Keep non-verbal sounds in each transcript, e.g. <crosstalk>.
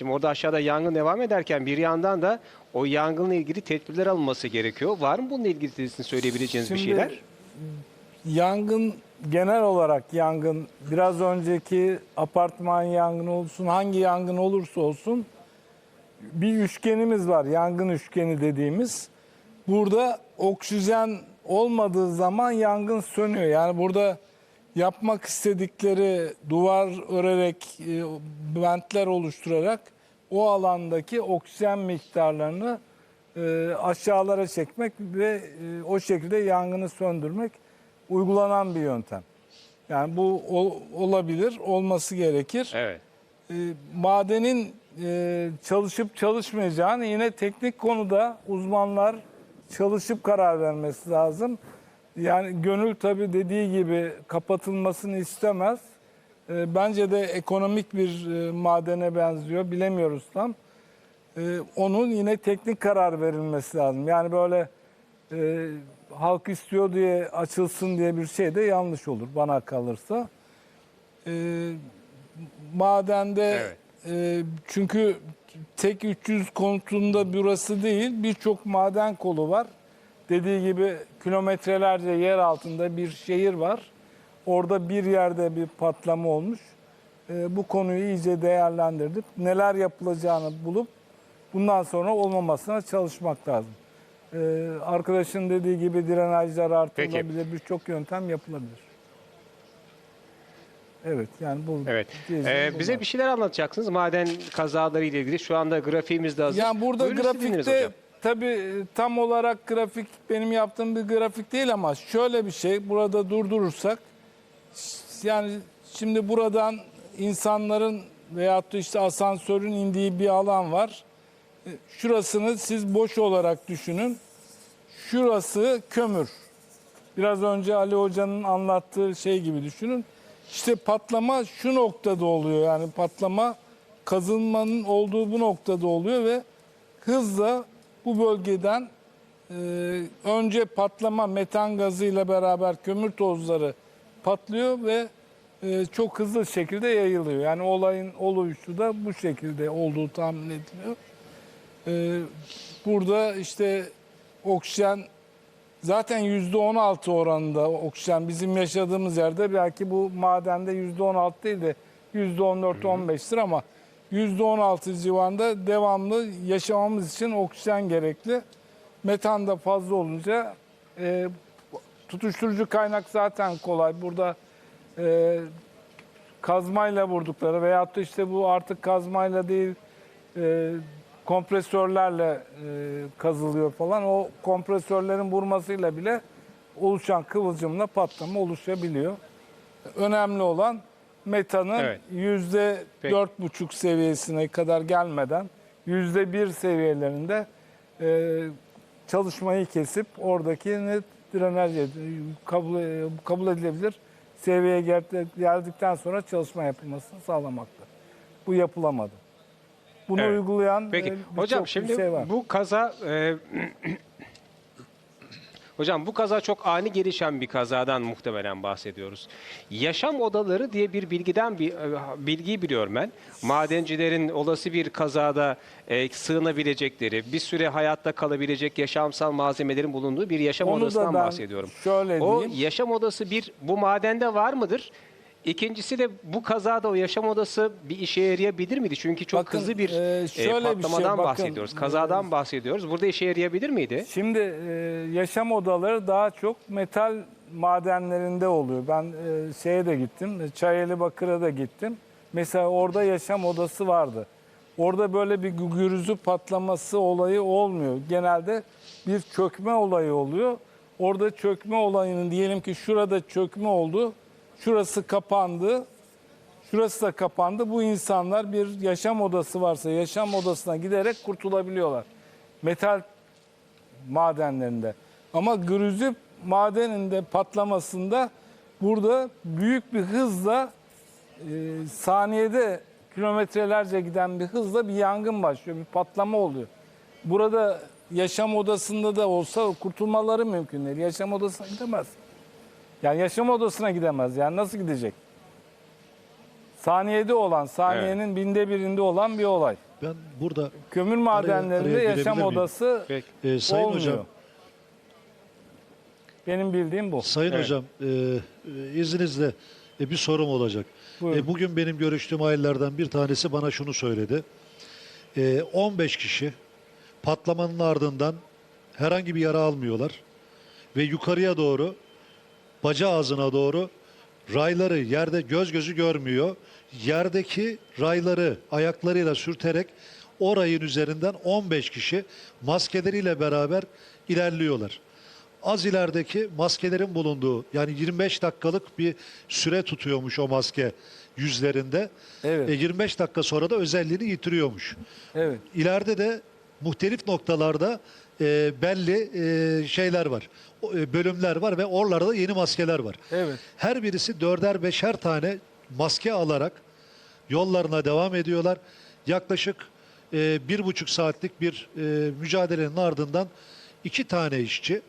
Şimdi orada aşağıda yangın devam ederken bir yandan da o yangınla ilgili tedbirler alınması gerekiyor. Var mı bununla ilgili sizin söyleyebileceğiniz bir Şimdi, şeyler? Yangın genel olarak yangın biraz önceki apartman yangını olsun hangi yangın olursa olsun bir üçgenimiz var yangın üçgeni dediğimiz. Burada oksijen olmadığı zaman yangın sönüyor. Yani burada yapmak istedikleri duvar örerek, e, ventler oluşturarak o alandaki oksijen miktarlarını e, aşağılara çekmek ve e, o şekilde yangını söndürmek uygulanan bir yöntem. Yani bu ol- olabilir, olması gerekir. Evet. Madenin çalışıp çalışmayacağını yine teknik konuda uzmanlar çalışıp karar vermesi lazım. Yani gönül tabii dediği gibi kapatılmasını istemez. E, bence de ekonomik bir e, madene benziyor. Bilemiyoruz tam. E, onun yine teknik karar verilmesi lazım. Yani böyle e, halk istiyor diye açılsın diye bir şey de yanlış olur bana kalırsa. E, madende Evet. e, çünkü tek 300 konutunda burası değil birçok maden kolu var. Dediği gibi kilometrelerce yer altında bir şehir var. Orada bir yerde bir patlama olmuş. E, bu konuyu iyice değerlendirdik. Neler yapılacağını bulup bundan sonra olmamasına çalışmak lazım. E, arkadaşın dediği gibi drenajlar artırılabilir, birçok yöntem yapılabilir. Evet yani bu Evet. Ee, bize bunlar. bir şeyler anlatacaksınız maden kazaları ile ilgili. Şu anda grafiğimiz de hazır. Yani burada Buyurun, grafikte. Tabii e, tam olarak grafik benim yaptığım bir grafik değil ama şöyle bir şey burada durdurursak yani şimdi buradan insanların veyahut da işte asansörün indiği bir alan var. E, Şurasını siz boş olarak düşünün. Şurası kömür. Biraz önce Ali Hoca'nın anlattığı şey gibi düşünün. İşte patlama şu noktada oluyor. Yani patlama kazınmanın olduğu bu noktada oluyor ve hızla bu bölgeden e, önce patlama metan gazıyla beraber kömür tozları patlıyor ve e, çok hızlı şekilde yayılıyor. Yani olayın oluşu da bu şekilde olduğu tahmin ediliyor. E, burada işte oksijen Zaten yüzde 16 oranında oksijen bizim yaşadığımız yerde belki bu madende yüzde 16 değil de yüzde 14-15'tir ama yüzde 16 civarında devamlı yaşamamız için oksijen gerekli. Metan da fazla olunca e, tutuşturucu kaynak zaten kolay. Burada e, kazmayla vurdukları veyahut da işte bu artık kazmayla değil e, kompresörlerle e, kazılıyor falan. O kompresörlerin vurmasıyla bile oluşan kıvılcımla patlama oluşabiliyor. Önemli olan metanın Evet. yüzde Peki. dört buçuk seviyesine kadar gelmeden yüzde bir seviyelerinde e, çalışmayı kesip oradaki net drenaj ed- kabul, kabul edilebilir seviyeye gel- geldikten sonra çalışma yapılmasını sağlamaktır. Bu yapılamadı. Bunu Evet. uygulayan Peki e, birçok hocam şimdi şey var. bu kaza e, <clears throat> Hocam bu kaza çok ani gelişen bir kazadan muhtemelen bahsediyoruz. Yaşam odaları diye bir bilgiden bir e, bilgiyi biliyorum ben. Madencilerin olası bir kazada e, sığınabilecekleri, bir süre hayatta kalabilecek yaşamsal malzemelerin bulunduğu bir yaşam Onu da odasından bahsediyorum. şöyle o diyeyim. yaşam odası bir bu madende var mıdır? İkincisi de bu kazada o yaşam odası bir işe yarayabilir miydi? Çünkü çok Bakın, hızlı bir e, e, şöyle bir şey, patlamadan bakın, bahsediyoruz. Kazadan bahsediyoruz. Burada işe yarayabilir miydi? Şimdi e, yaşam odaları daha çok metal madenlerinde oluyor. Ben e, şeye de gittim, e, Çayeli Bakır'a da gittim. Mesela orada yaşam odası vardı. Orada böyle bir gürüzü patlaması olayı olmuyor. Genelde bir çökme olayı oluyor. Orada çökme olayının diyelim ki şurada çökme oldu. Şurası kapandı. Şurası da kapandı. Bu insanlar bir yaşam odası varsa yaşam odasına giderek kurtulabiliyorlar. Metal madenlerinde. Ama grüzüp madeninde patlamasında burada büyük bir hızla e, saniyede kilometrelerce giden bir hızla bir yangın başlıyor. Bir patlama oluyor. Burada yaşam odasında da olsa kurtulmaları mümkün değil. Yaşam odasına gidemez. Yani yaşam odasına gidemez. Yani nasıl gidecek? Saniyede olan, saniyenin binde birinde olan bir olay. Ben burada Kömür madenlerinde araya yaşam girebilir miyim? odası Peki. e, Sayın olmuyor. Hocam, Benim bildiğim bu. Sayın Evet. Hocam e, e, izninizle e, bir sorum olacak. Buyurun. E, bugün benim görüştüğüm ailelerden bir tanesi bana şunu söyledi. E, 15 kişi patlamanın ardından herhangi bir yara almıyorlar ve yukarıya doğru baca ağzına doğru rayları yerde göz gözü görmüyor. Yerdeki rayları ayaklarıyla sürterek o rayın üzerinden 15 kişi maskeleriyle beraber ilerliyorlar. Az ilerideki maskelerin bulunduğu yani 25 dakikalık bir süre tutuyormuş o maske yüzlerinde. Evet. E, 25 dakika sonra da özelliğini yitiriyormuş. Evet. İleride de muhtelif noktalarda e, belli e, şeyler var. O, e, bölümler var ve oralarda da yeni maskeler var. Evet. Her birisi dörder beşer tane maske alarak yollarına devam ediyorlar. Yaklaşık e, bir buçuk saatlik bir e, mücadelenin ardından iki tane işçi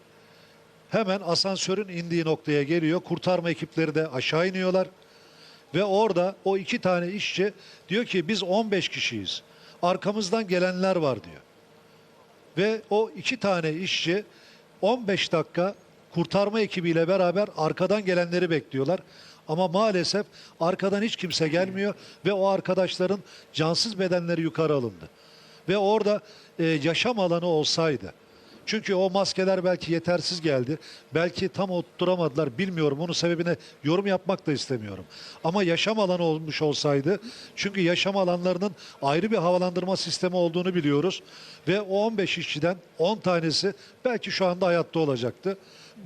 hemen asansörün indiği noktaya geliyor. Kurtarma ekipleri de aşağı iniyorlar. Ve orada o iki tane işçi diyor ki biz 15 kişiyiz. Arkamızdan gelenler var diyor. Ve o iki tane işçi 15 dakika kurtarma ekibiyle beraber arkadan gelenleri bekliyorlar. Ama maalesef arkadan hiç kimse gelmiyor ve o arkadaşların cansız bedenleri yukarı alındı. Ve orada e, yaşam alanı olsaydı çünkü o maskeler belki yetersiz geldi. Belki tam oturamadılar bilmiyorum. Onun sebebine yorum yapmak da istemiyorum. Ama yaşam alanı olmuş olsaydı çünkü yaşam alanlarının ayrı bir havalandırma sistemi olduğunu biliyoruz. Ve o 15 işçiden 10 tanesi belki şu anda hayatta olacaktı.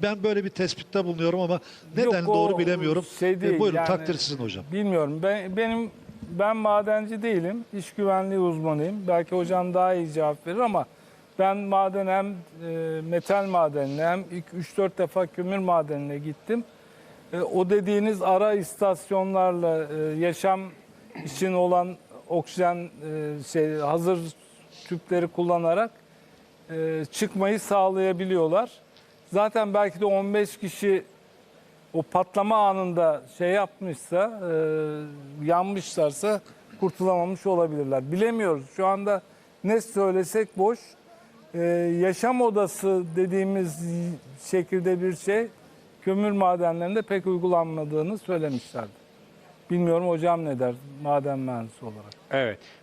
Ben böyle bir tespitte bulunuyorum ama neden Yok, doğru bilemiyorum. Şey E, değil, buyurun yani takdir sizin hocam. Bilmiyorum. Ben benim ben madenci değilim. İş güvenliği uzmanıyım. Belki hocam daha iyi cevap verir ama ben maden hem e, metal madenine hem 3-4 defa kömür madenine gittim. E, o dediğiniz ara istasyonlarla e, yaşam için olan oksijen e, şey hazır tüpleri kullanarak e, çıkmayı sağlayabiliyorlar. Zaten belki de 15 kişi o patlama anında şey yapmışsa, e, yanmışlarsa kurtulamamış olabilirler. Bilemiyoruz. Şu anda ne söylesek boş. E, yaşam odası dediğimiz şekilde bir şey kömür madenlerinde pek uygulanmadığını söylemişlerdi. Bilmiyorum hocam ne der maden mühendisi olarak. Evet.